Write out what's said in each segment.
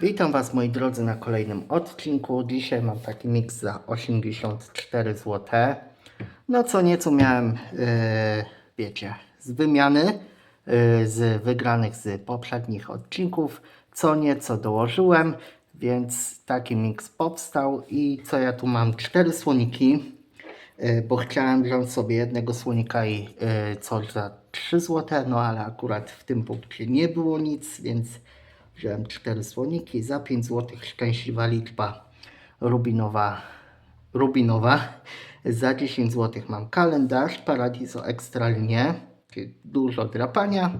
Witam Was moi drodzy na kolejnym odcinku. Dzisiaj mam taki miks za 84 zł. No co nieco miałem, yy, wiecie, z wymiany, yy, z wygranych z poprzednich odcinków. Co nieco dołożyłem, więc taki miks powstał. I co ja tu mam? Cztery słoniki, yy, bo chciałem wziąć sobie jednego słonika i yy, coś za 3 zł, no ale akurat w tym punkcie nie było nic, więc Wziąłem cztery słoniki za 5 zł. Szczęśliwa liczba rubinowa. Rubinowa. Za 10 zł mam kalendarz Paradiso Extra Linie, dużo drapania.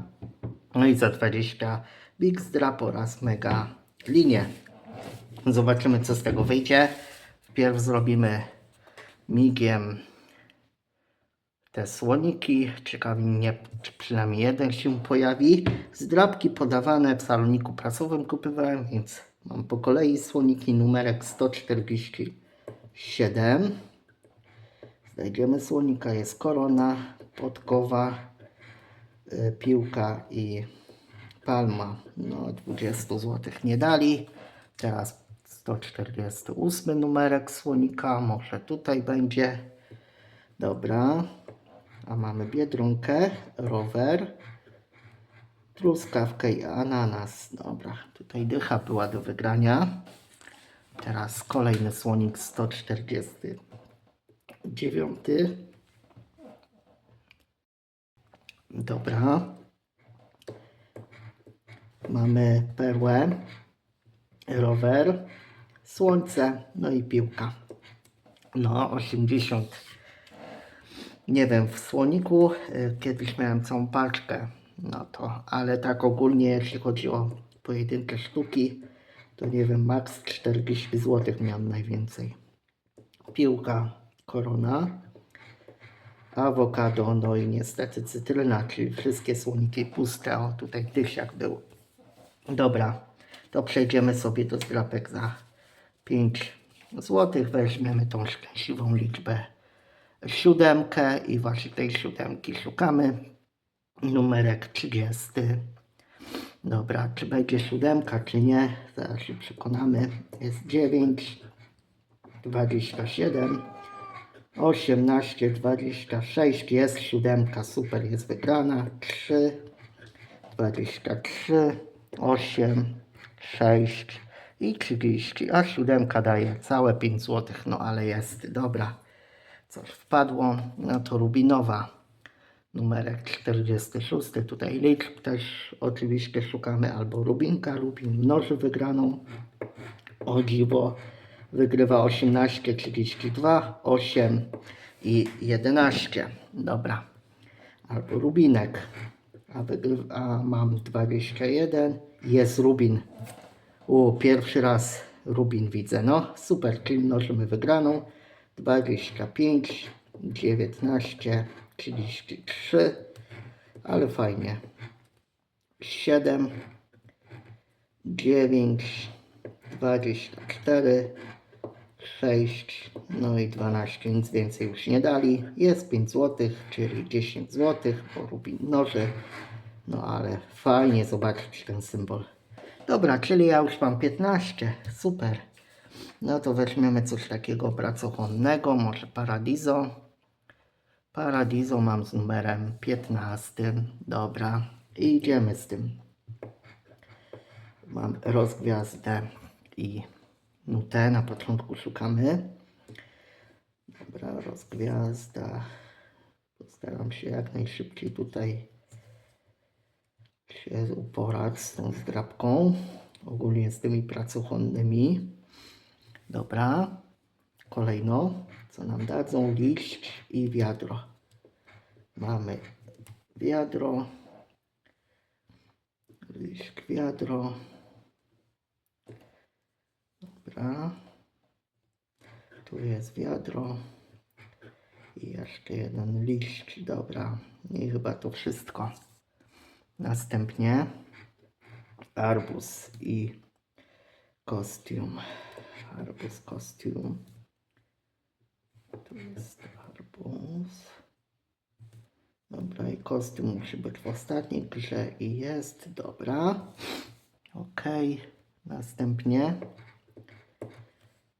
No i za 20 Big Drap oraz Mega Linie. Zobaczymy co z tego wyjdzie. Wpierw zrobimy migiem te słoniki. Ciekawi mnie, czy przynajmniej jeden się pojawi. Zdrabki podawane w saloniku prasowym kupowałem, więc mam po kolei słoniki numerek 147. Znajdziemy słonika, jest korona, podkowa, y, piłka i palma. No 20 zł nie dali. Teraz 148 numerek słonika, może tutaj będzie. Dobra. A mamy biedronkę, rower, truskawkę i ananas. Dobra, tutaj dycha była do wygrania. Teraz kolejny słonik 149. Dobra. Mamy perłę, rower, słońce, no i piłka. No, 80 nie wiem, w słoniku y, kiedyś miałem całą paczkę, no to, ale tak ogólnie jeśli chodzi o pojedyncze sztuki, to nie wiem, max 40 zł miałem najwięcej. Piłka, korona, awokado, no i niestety cytryna, czyli wszystkie słoniki puste, o tutaj tysiak był. Dobra, to przejdziemy sobie do zdrapek za 5 zł, weźmiemy tą szczęśliwą liczbę siódemkę i właśnie tej siódemki szukamy. Numerek 30. Dobra, czy będzie siódemka, czy nie? Zaraz się przekonamy. Jest 9, 27, 18, 26. Jest siódemka, super, jest wygrana. 3, 23, 8, 6 i 30. A siódemka daje całe 5 zł, no ale jest, dobra coś wpadło, no to Rubinowa, numerek 46, tutaj liczb też oczywiście szukamy, albo Rubinka, Rubin mnoży wygraną, o dziwo, wygrywa 18, 32, 8 i 11, dobra, albo Rubinek, a, wygrywa, a mam 21, jest Rubin, u, pierwszy raz Rubin widzę, no super, czyli mnożymy wygraną, 25, 19, 33, ale fajnie. 7, 9, 24, 6, no i 12, nic więcej już nie dali. Jest 5 zł, czyli 10 zł, bo Rubin noży. No ale fajnie zobaczyć ten symbol. Dobra, czyli ja już mam 15, super. No to weźmiemy coś takiego pracochłonnego, może Paradiso. Paradiso mam z numerem 15. Dobra, i idziemy z tym. Mam rozgwiazdę i nutę. Na początku szukamy. Dobra, rozgwiazda. Postaram się jak najszybciej tutaj się uporać z tą zdrabką. Ogólnie z tymi pracochłonnymi. Dobra. Kolejno, co nam dadzą? Liść i wiadro. Mamy wiadro. Liść, wiadro. Dobra. Tu jest wiadro. I jeszcze jeden liść. Dobra. I chyba to wszystko. Następnie arbuz i kostium. Arbuz kostium. Tu jest arbuz. Dobra, i kostium musi być w ostatniej grze i jest. Dobra. Ok. Następnie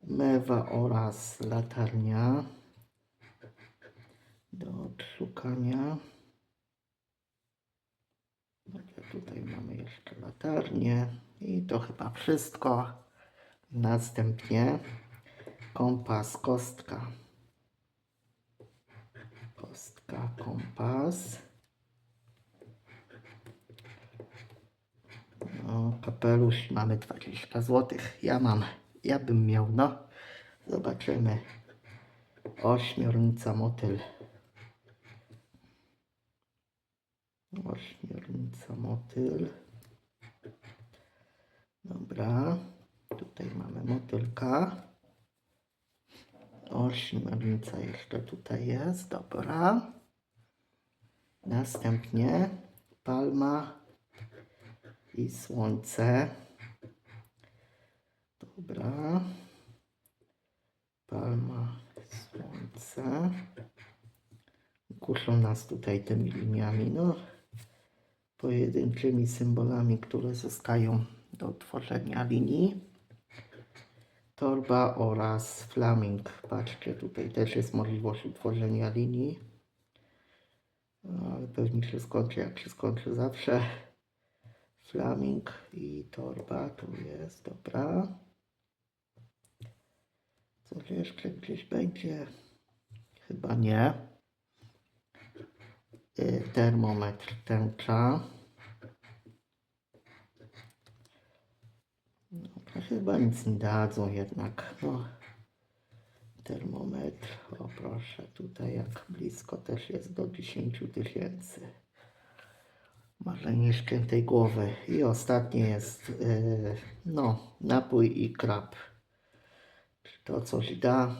mewa oraz latarnia do odszukania. Tutaj mamy jeszcze latarnię i to chyba wszystko. Następnie kompas, kostka. Kostka, kompas. No, kapelusz mamy 20 zł. Ja mam, ja bym miał, no. Zobaczymy. Ośmiornica motyl. Ośmiornica motyl. Dobra. Tutaj mamy motylka. Ośmiornica jeszcze tutaj jest. Dobra. Następnie palma i słońce. Dobra. Palma, słońce. Kuszą nas tutaj tymi liniami, no. Pojedynczymi symbolami, które zostają do tworzenia linii. Torba oraz flaming. Patrzcie, tutaj też jest możliwość utworzenia linii. No, ale pewnie się skończy, jak się skończy zawsze. Flaming i torba tu jest, dobra. Coś jeszcze gdzieś będzie? Chyba nie. Y, Termometr tęcza. Dobra, chyba nic nie dadzą jednak. No. Termometr, o proszę, tutaj jak blisko też jest do 10 tysięcy. Marzenie świętej głowy. I ostatnie jest, yy, no, napój i krab. Czy to coś da?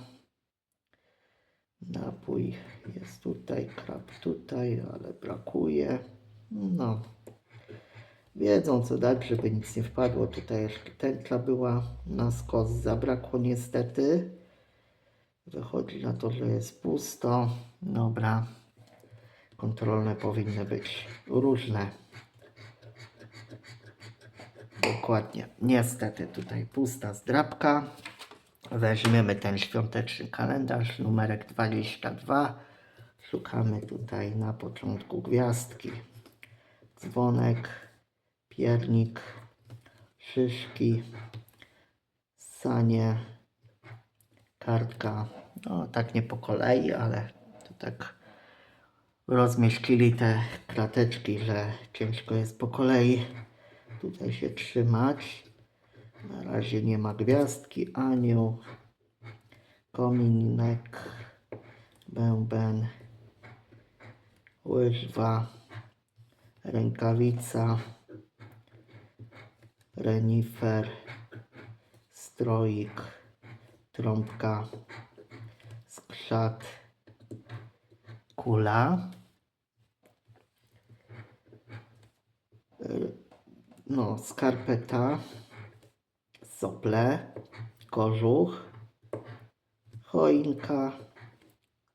Napój jest tutaj, krab tutaj, ale brakuje. No, wiedzą co dać, żeby nic nie wpadło. Tutaj tętla była na skos, zabrakło niestety. Wychodzi na to, że jest pusto. Dobra. Kontrolne powinny być różne. Dokładnie. Niestety tutaj pusta zdrabka. Weźmiemy ten świąteczny kalendarz, numerek 22. Szukamy tutaj na początku gwiazdki. Dzwonek, piernik, szyszki, sanie, kartka. No tak nie po kolei, ale to tak rozmieścili te krateczki, że ciężko jest po kolei tutaj się trzymać. Na razie nie ma gwiazdki, anioł, kominek, bęben, łyżwa, rękawica, renifer, stroik, trąbka, skrzat, kula. No, skarpeta, sople, kożuch, choinka,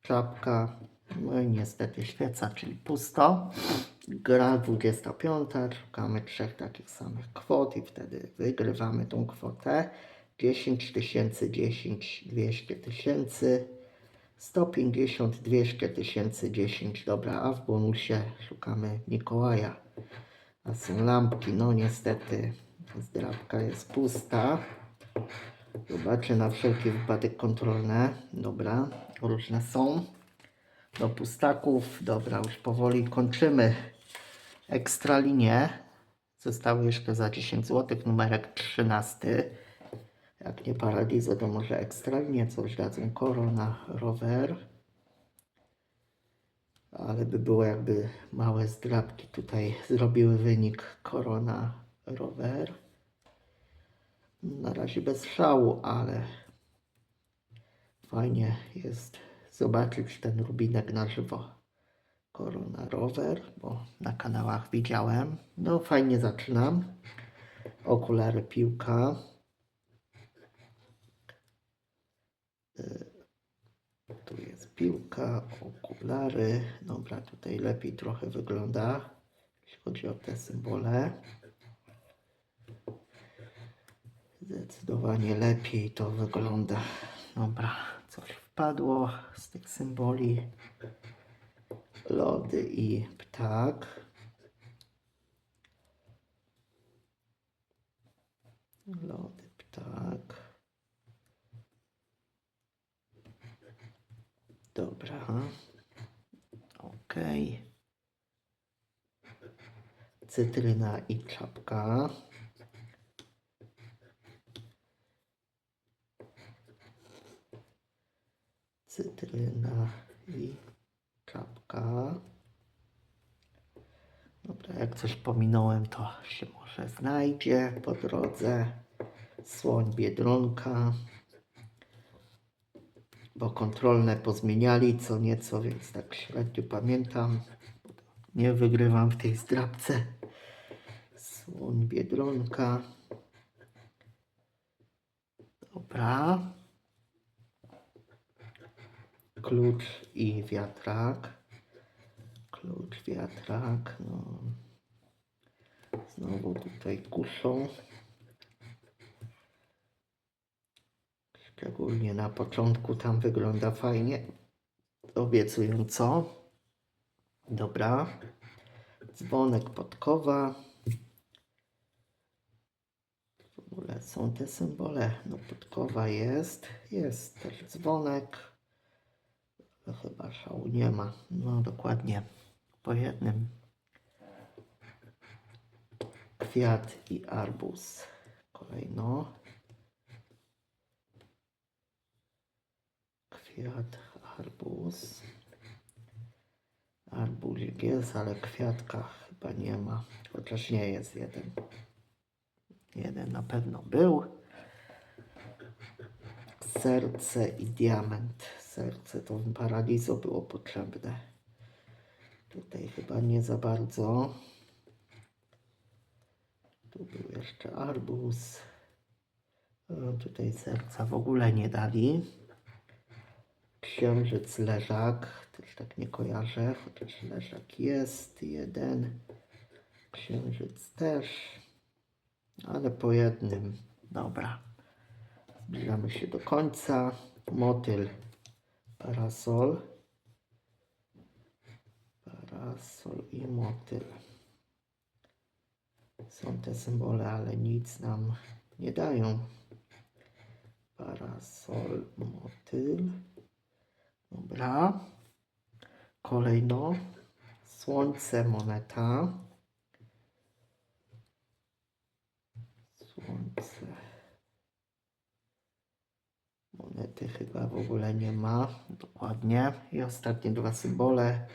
czapka, no i niestety świeca, czyli pusto. Gra 25, szukamy trzech takich samych kwot i wtedy wygrywamy tą kwotę. 10 tysięcy, 10, 200 tysięcy, 150, 200 tysięcy, 10. Dobra, a w bonusie szukamy Mikołaja. A są lampki, no niestety zdrabka jest pusta. Zobaczę na wszelki wypadek kontrolne. Dobra, różne są. Do pustaków. Dobra, już powoli kończymy ekstralinię. Zostały jeszcze za 10 zł numerek 13. Jak nie paralizo, to może ekstralnie coś dadzą. Korona, rower. Ale by było jakby małe zdrabki tutaj zrobiły wynik korona, rower. Na razie bez szału, ale fajnie jest zobaczyć ten rubinek na żywo. Korona rower, bo na kanałach widziałem. No fajnie zaczynam. Okulary piłka. Y, Tu jest piłka, okulary. Dobra, tutaj lepiej trochę wygląda, jeśli chodzi o te symbole. Zdecydowanie lepiej to wygląda. Dobra, coś wpadło z tych symboli. Lody i ptak. Lody, ptak. Dobra. Ok. Cytryna i czapka. Cytryna i czapka. Dobra, jak coś pominąłem, to się może znajdzie po drodze. Słoń Biedronka. Bo kontrolne pozmieniali co nieco, więc tak średnio pamiętam. Nie wygrywam w tej zdrabce. Słoń Biedronka. Dobra. Klucz i wiatrak. Klucz, wiatrak. No. Znowu tutaj kuszą. Szczególnie na początku tam wygląda fajnie. Obiecująco. Dobra. Dzwonek podkowa. W ogóle są te symbole. No podkowa jest. Jest też dzwonek. Ale chyba szału nie ma. No dokładnie. Po jednym. Kwiat i arbuz. Kolejno. Kwiat, arbuz. Arbuzik jest, ale kwiatka chyba nie ma. Chociaż nie jest jeden. Jeden na pewno był. Serce i diament. Serce to paralizo było potrzebne. Tutaj chyba nie za bardzo. Tu był jeszcze arbuz. Tutaj serca w ogóle nie dali. Księżyc leżak. Też tak nie kojarzę, chociaż leżak jest jeden. Księżyc też. Ale po jednym. Dobra. Zbliżamy się do końca. Motyl. Parasol. Parasol i motyl. Są te symbole, ale nic nam nie dają. Parasol, motyl. Dobra. Kolejno. Słońce, moneta. Słońce. Monety chyba w ogóle nie ma. Dokładnie. I ostatnie dwa symbole.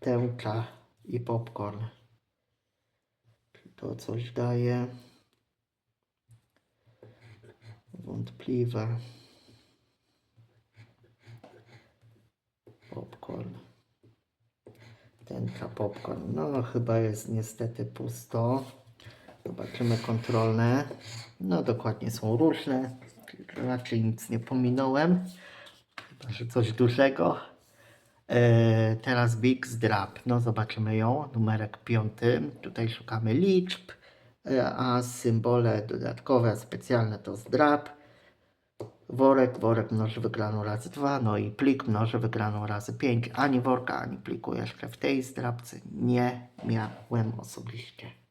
Tęcza i popcorn. Czy to coś daje? Wątpliwe. Popcorn. Tęcza popcorn. No chyba jest niestety pusto. Zobaczymy kontrolne. No dokładnie są różne. Raczej nic nie pominąłem. Chyba, że coś dużego. E, teraz Big Zdrap. No zobaczymy ją. Numerek piąty. Tutaj szukamy liczb. E, a symbole dodatkowe, specjalne to zdrap. Worek, worek mnoży wygraną razy 2, no i plik mnoży wygraną razy 5. Ani worka, ani pliku jeszcze w tej zdrabce nie miałem osobiście.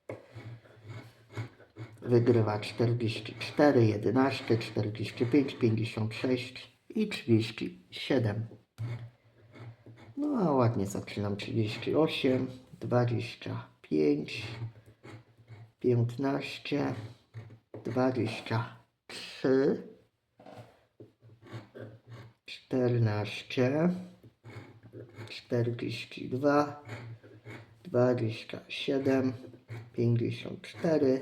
Wygrywa 44, 11, 45, 56 i 37. No a ładnie zaczynam 38, 25, 15, 23, 14, 42, 27, 54,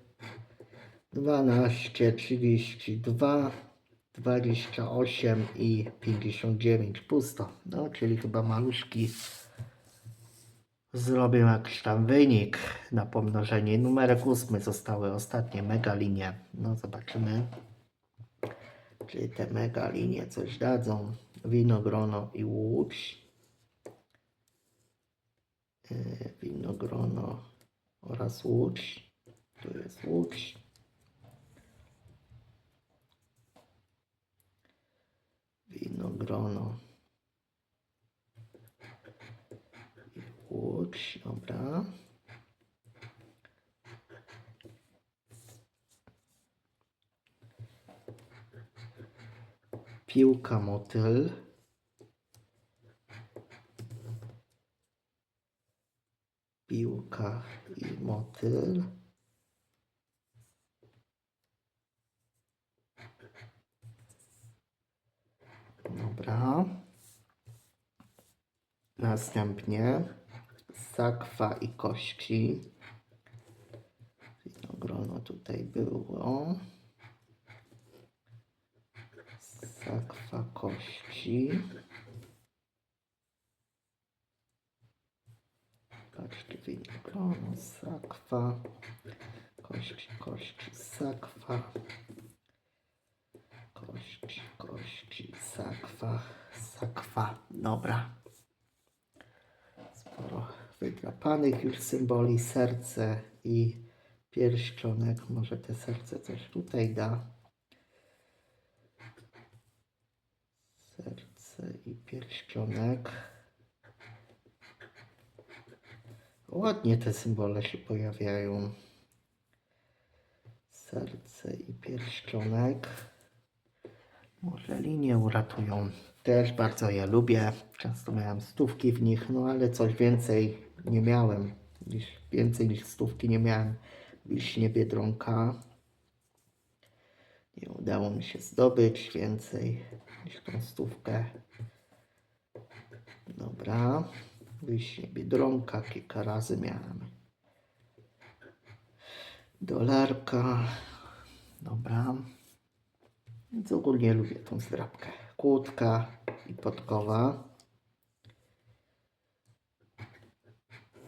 12, 32, 28 i 59 pusto. No, czyli chyba maluszki zrobię jakiś tam wynik na pomnożenie. Numerek ósmy zostały ostatnie mega linie. No, zobaczymy. Czy te mega linie coś dadzą. Winogrono i łódź. Yy, Winogrono oraz łódź. Tu jest łódź. Winogrono. I Łódź, dobra. Piłka motyl. Piłka i motyl. Dobra. Następnie sakwa i kości. Winogrono tutaj było. Sakwa kości. Patrzcie, winogrono, sakwa. Kości, kości, sakwa. Kości, sakwa, sakwa. Dobra. Sporo wydrapanych już symboli, serce i pierścionek. Może te serce coś tutaj da. Serce i pierścionek. Ładnie te symbole się pojawiają. Serce i pierścionek. Może linie uratują. Też bardzo je lubię. Często miałem stówki w nich, no ale coś więcej nie miałem. Więcej niż stówki nie miałem. Wiśnie Biedronka. Nie udało mi się zdobyć więcej niż tą stówkę. Dobra. Wiśnie Biedronka kilka razy miałem. Dolarka. Dobra. Więc ogólnie lubię tą zdrabkę. Kłódka i podkowa.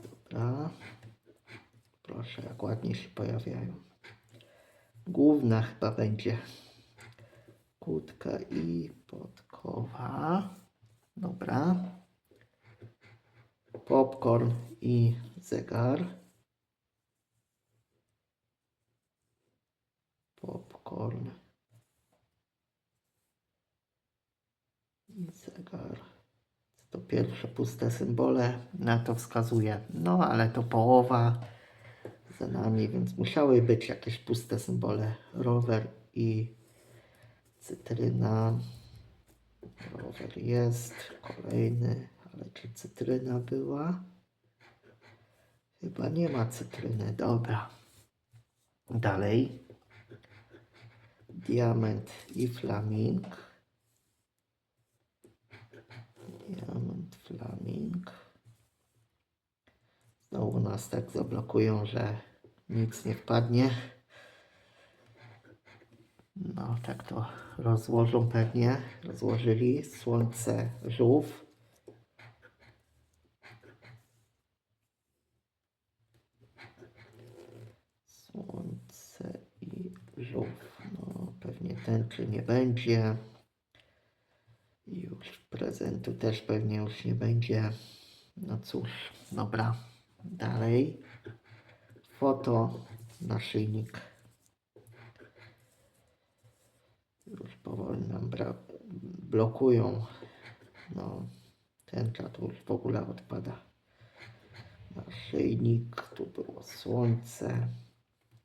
Dobra. Proszę, jak ładnie się pojawiają. Główna chyba będzie kłódka i podkowa. Dobra. Popcorn i zegar. Popcorn. I zegar. To pierwsze puste symbole na to wskazuje. No ale to połowa za nami, więc musiały być jakieś puste symbole. Rower i cytryna. Rower jest. Kolejny, ale czy cytryna była? Chyba nie ma cytryny. Dobra. Dalej. Diament i flaming. Diamant, flaming. Znowu nas tak zablokują, że nic nie wpadnie. No, tak to rozłożą pewnie. Rozłożyli. Słońce, żółw. Słońce i żółw. No, pewnie tęczy nie będzie. Prezentu też pewnie już nie będzie. No cóż, dobra. Dalej. Foto, naszyjnik. Już powoli nam blokują. No, ten czat już w ogóle odpada. Naszyjnik, tu było słońce.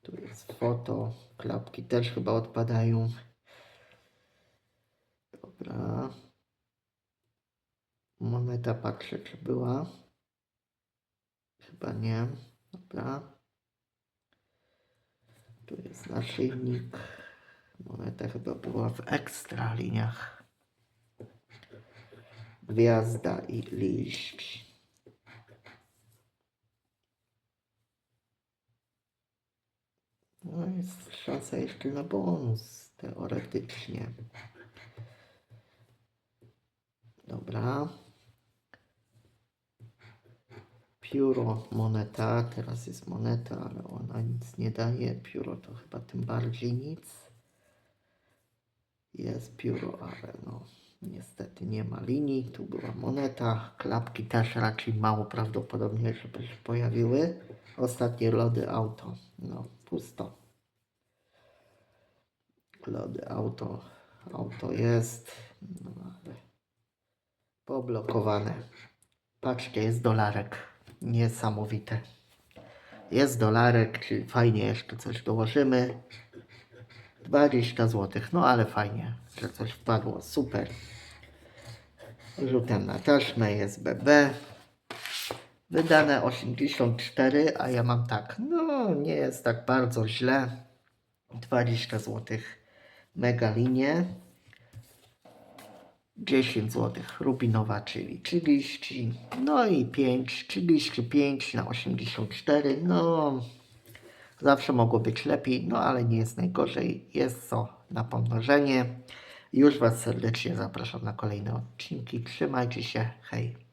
Tu jest foto. Klapki też chyba odpadają. Dobra. Moneta patrzę, czy była. Chyba nie. Dobra. Tu jest naszyjnik. Moneta chyba była w ekstra liniach. Gwiazda i liść. No jest szansa jeszcze na bonus, teoretycznie. Dobra. Pióro, moneta, teraz jest moneta, ale ona nic nie daje. Pióro to chyba tym bardziej nic. Jest pióro, ale no niestety nie ma linii. Tu była moneta. Klapki też raczej mało prawdopodobnie, żeby się pojawiły. Ostatnie lody auto. No, pusto. Lody auto. Auto jest. No ale poblokowane. Patrzcie, jest dolarek. Niesamowite. Jest dolarek, czyli fajnie jeszcze coś dołożymy. 20 zł. No ale fajnie, że coś wpadło. Super. Rzutem na taśmę jest BB. Wydane 84, a ja mam tak. No, nie jest tak bardzo źle. 20 zł. Mega linie. 10 zł rubinowa, czyli 30, no i 5, 35 na 84, no zawsze mogło być lepiej, no ale nie jest najgorzej, jest co na pomnożenie. Już Was serdecznie zapraszam na kolejne odcinki, trzymajcie się, hej.